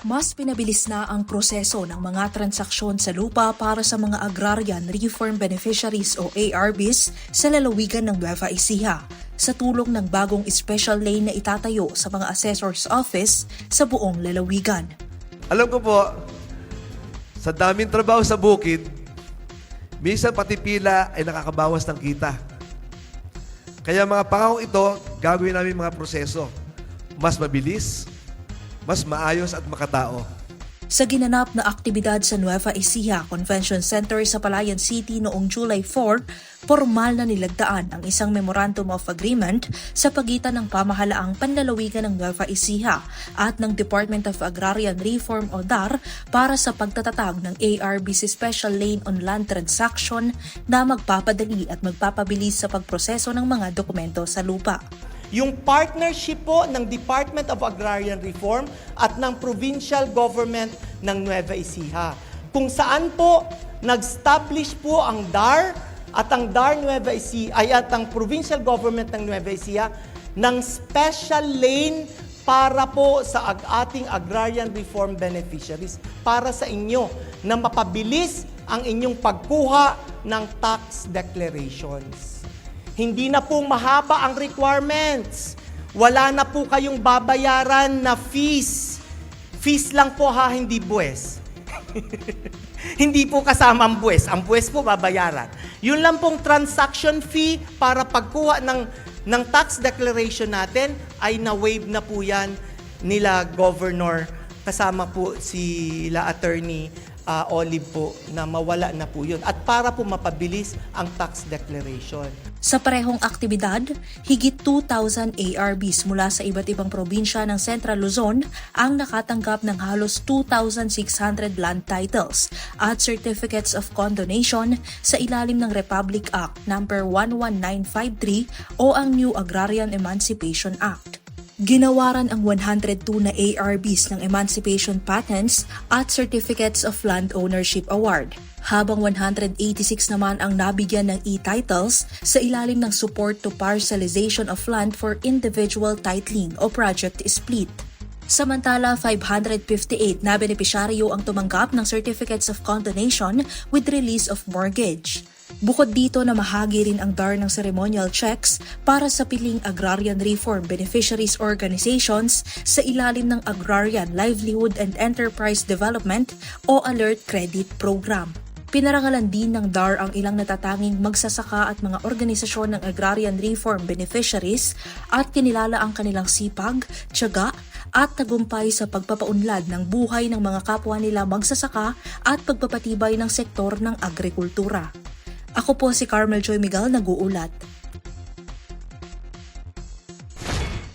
Mas pinabilis na ang proseso ng mga transaksyon sa lupa para sa mga Agrarian Reform Beneficiaries o ARBs sa lalawigan ng Nueva Ecija sa tulong ng bagong special lane na itatayo sa mga assessor's office sa buong lalawigan. Alam ko po, sa daming trabaho sa bukid, minsan pati pila ay nakakabawas ng kita. Kaya mga pangako ito, gagawin namin mga proseso. Mas mabilis, mas maayos at makatao. Sa ginanap na aktibidad sa Nueva Ecija Convention Center sa Palayan City noong July 4, formal na nilagdaan ang isang Memorandum of Agreement sa pagitan ng pamahalaang panlalawigan ng Nueva Ecija at ng Department of Agrarian Reform o DAR para sa pagtatatag ng ARBC Special Lane on Land Transaction na magpapadali at magpapabilis sa pagproseso ng mga dokumento sa lupa. Yung partnership po ng Department of Agrarian Reform at ng provincial government ng Nueva Ecija. Kung saan po nag-establish po ang DAR at ang DAR Nueva Ecija ay at ang provincial government ng Nueva Ecija ng special lane para po sa ag- ating agrarian reform beneficiaries para sa inyo na mapabilis ang inyong pagkuha ng tax declarations. Hindi na po mahaba ang requirements. Wala na po kayong babayaran na fees. Fees lang po ha, hindi buwes. hindi po kasama ang buwes. Ang buwes po babayaran. Yun lang pong transaction fee para pagkuha ng, ng tax declaration natin ay na-waive na po yan nila governor kasama po sila attorney ah, Olive po na mawala na po yun. At para po mapabilis ang tax declaration. Sa parehong aktibidad, higit 2,000 ARBs mula sa iba't ibang probinsya ng Central Luzon ang nakatanggap ng halos 2,600 land titles at certificates of condonation sa ilalim ng Republic Act No. 11953 o ang New Agrarian Emancipation Act. Ginawaran ang 102 na ARBs ng Emancipation Patents at Certificates of Land Ownership Award, habang 186 naman ang nabigyan ng e-titles sa ilalim ng Support to Parcelization of Land for Individual Titling o Project Split. Samantala, 558 na benepisyaryo ang tumanggap ng Certificates of Condonation with release of mortgage. Bukod dito na mahagi rin ang DAR ng ceremonial checks para sa piling Agrarian Reform Beneficiaries Organizations sa ilalim ng Agrarian Livelihood and Enterprise Development o Alert Credit Program. Pinarangalan din ng DAR ang ilang natatanging magsasaka at mga organisasyon ng Agrarian Reform Beneficiaries at kinilala ang kanilang sipag, tiyaga at tagumpay sa pagpapaunlad ng buhay ng mga kapwa nila magsasaka at pagpapatibay ng sektor ng agrikultura. Ako po si Carmel Joy Miguel, nag-uulat.